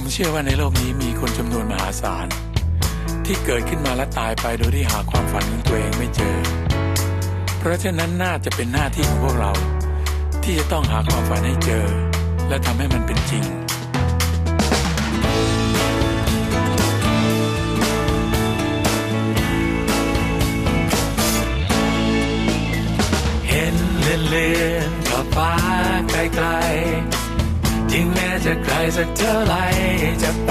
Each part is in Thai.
ผมเชื่อว่าในโลกนี้มีคนจำนวนมหาศาล ที่เกิดขึ้นมาและตายไปโดยที่หาความฝันของตัวเองไม่เจอ เพราะฉะนั้นน่าจะเป็นหน้าที่ของพวกเรา ที่จะต้องหาความฝันให้เจอ และทำให้มันเป็นจริงเห็นเลื่อนเลื่อนๆขอบฟ้าไกลๆ ถึงแม้จะไกลสักเท่าไรจะไป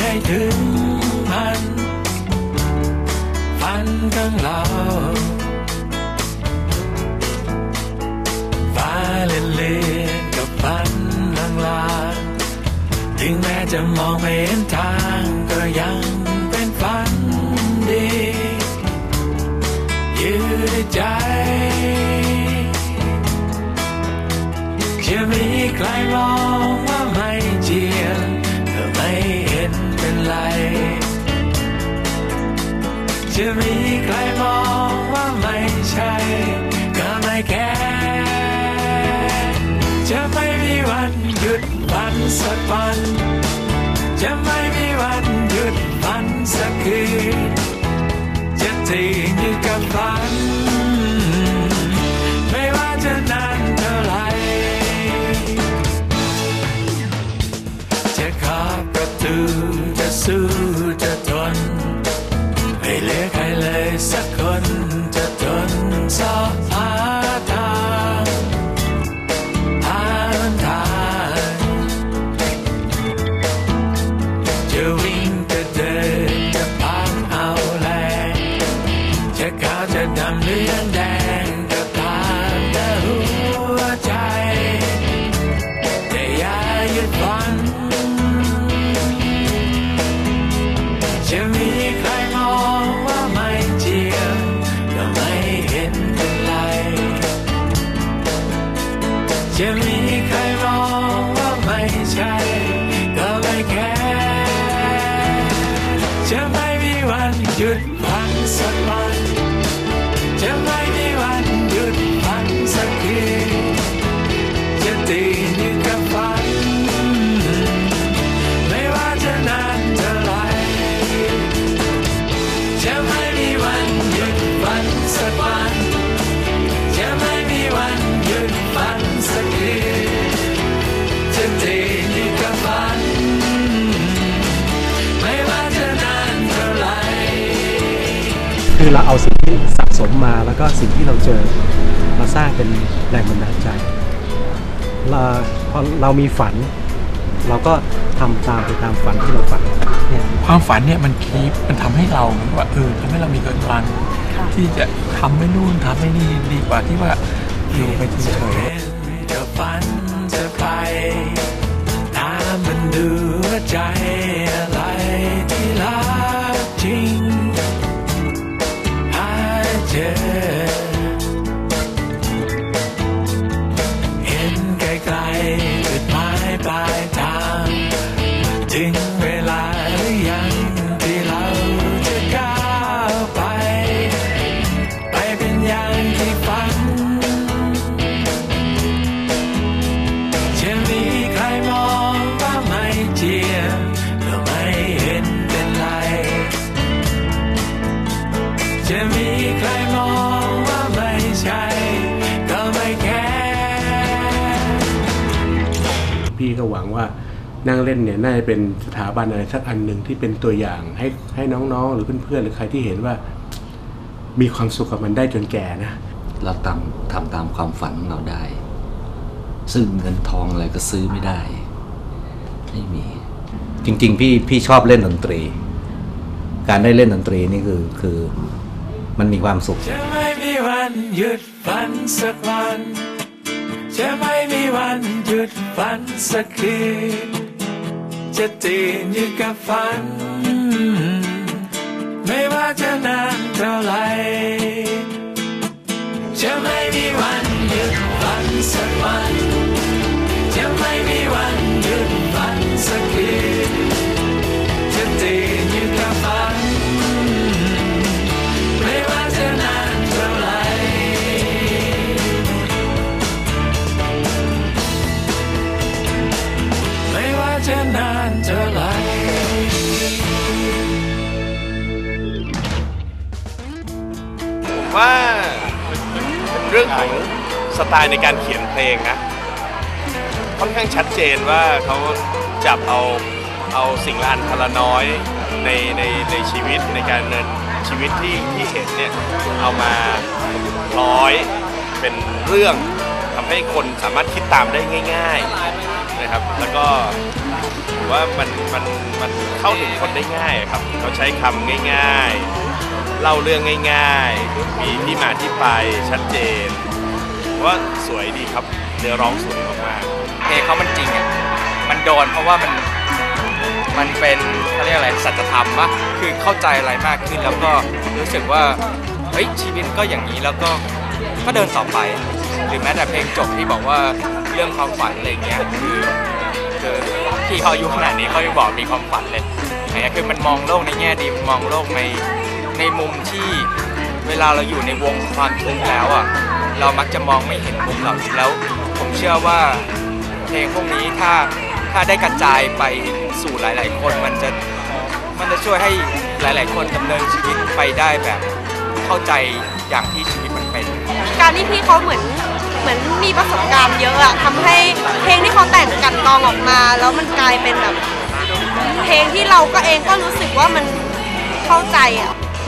ให้ถึงมันฝันของเราฟ้าเลื่อนเล่นๆกับฝันลางๆถึงแม้จะมองไม่เห็นทางก็ยังเป็นฝันดี อยู่ในใจ มีใครมองว่าไม่เจียงก็ไม่เห็นเป็นไร จะมีใครมองว่าไม่ใช่ ก็ไม่แคร์จะไม่มีวันหยุดฝันสักวัน จะไม่มีวันหยุดฝันสักคืน สู้จะสู้จะทนไม่เหลือใครเลยสักคนจะทนสอบ จะมีใครมองว่าไม่ใช่ก็ไม่แคร์จะไม่มีวันหยุดพักสักวัน คือเราเอาสิ่งที่สะสมมาแล้วก็สิ่งที่เราเจอมาสร้างเป็นแรงบันดาลใจเราพอเรามีฝัน เราก็ทำตามไปตามฝันที่เราฝันเนี่ยความฝันเนี่ยมันคีปมันทำให้เราเหมือนว่าเออทำให้เรามีกำลังที่จะทำไม่นู่นทำไม่นี่ดีกว่าที่ว่าอยู่ไปเฉยๆ จะมีใครมองว่าไม่ใช่ก็ไม่แคร์พี่ก็หวังว่านั่งเล่นเนี่ยน่าจะเป็นสถาบันอะไรสักอันหนึ่งที่เป็นตัวอย่างให้ให้น้องๆ หรือเพื่อนๆหรือใครที่เห็นว่า มีความสุขกับมันได้จนแก่นะเราทำทำตามความฝันของเราได้ ซึ่งเงินทองอะไรก็ซื้อไม่ได้ ไม่มี จริง ๆ พี่พี่ชอบเล่นดนตรี การได้เล่นดนตรีนี่คือคือ มันมีความสุข จะไม่มีวันหยุดฝันสักวัน จะไม่มีวันหยุดฝันสักคืน จะตื่นอยู่กับฝัน ไม่ว่าจะนานเท่าไหรจะไม่มีวันหยุดฝันสักวัน่าเรื่องของสไตล์ในการเขียนเพลงนะ ค่อนข้างชัดเจนว่าเขาจับเอาเอาสิ่งละอันพละน้อยในในในชีวิตในการเดินชีวิตที่ที่เห็นเนี่ยเอามาร้อยเป็นเรื่องทำให้คนสามารถคิดตามได้ง่าย ๆนะครับ แล้วก็ว่ามันมันมันเข้าถึงคนได้ง่ายครับเขาใช้คำง่าย ๆ เล่าเรื่องง่ายๆ มีที่มาที่ไปชัดเจนว่าสวยดีครับเนื้อร้องสวยมากๆเพลงเขามันจริงอะมันโดนเพราะว่ามันมันเป็นเขาเรียกอะไรสัจธรรมปะคือเข้าใจอะไรมากขึ้นแล้วก็รู้สึกว่าเฮ้ยชีวิตก็อย่างนี้แล้วก็ก็เดินต่อไป หรือแม้แต่เพลงจบที่บอกว่าเรื่องความฝันอะไรเงี้ยคือคือที่เขาอายุขนาดนี้เขายังบอกมีความฝันเลยอะไรเงี้ยคือมันมองโลกในแง่ดีมันมองโลกใน ในมุมที่เวลาเราอยู่ในวงความทุกข์แล้วอะเรามักจะมองไม่เห็นมุมเหล่านี้แล้ว ผมเชื่อว่าเพลงพวกนี้ถ้าถ้าได้กระจายไปสู่หลาย ๆ คนมันจะมันจะช่วยให้หลาย ๆ คนดำเนินชีวิตไปได้แบบเข้าใจอย่างที่ชีวิตมันเป็น การที่พี่เขาเหมือนเหมือนมีประสบการณ์เยอะอะทำให้เพลงที่เขาแต่งกันกรองออกมา แล้วมันกลายเป็นแบบเพลงที่เราก็เองก็รู้สึกว่ามันเข้าใจอะ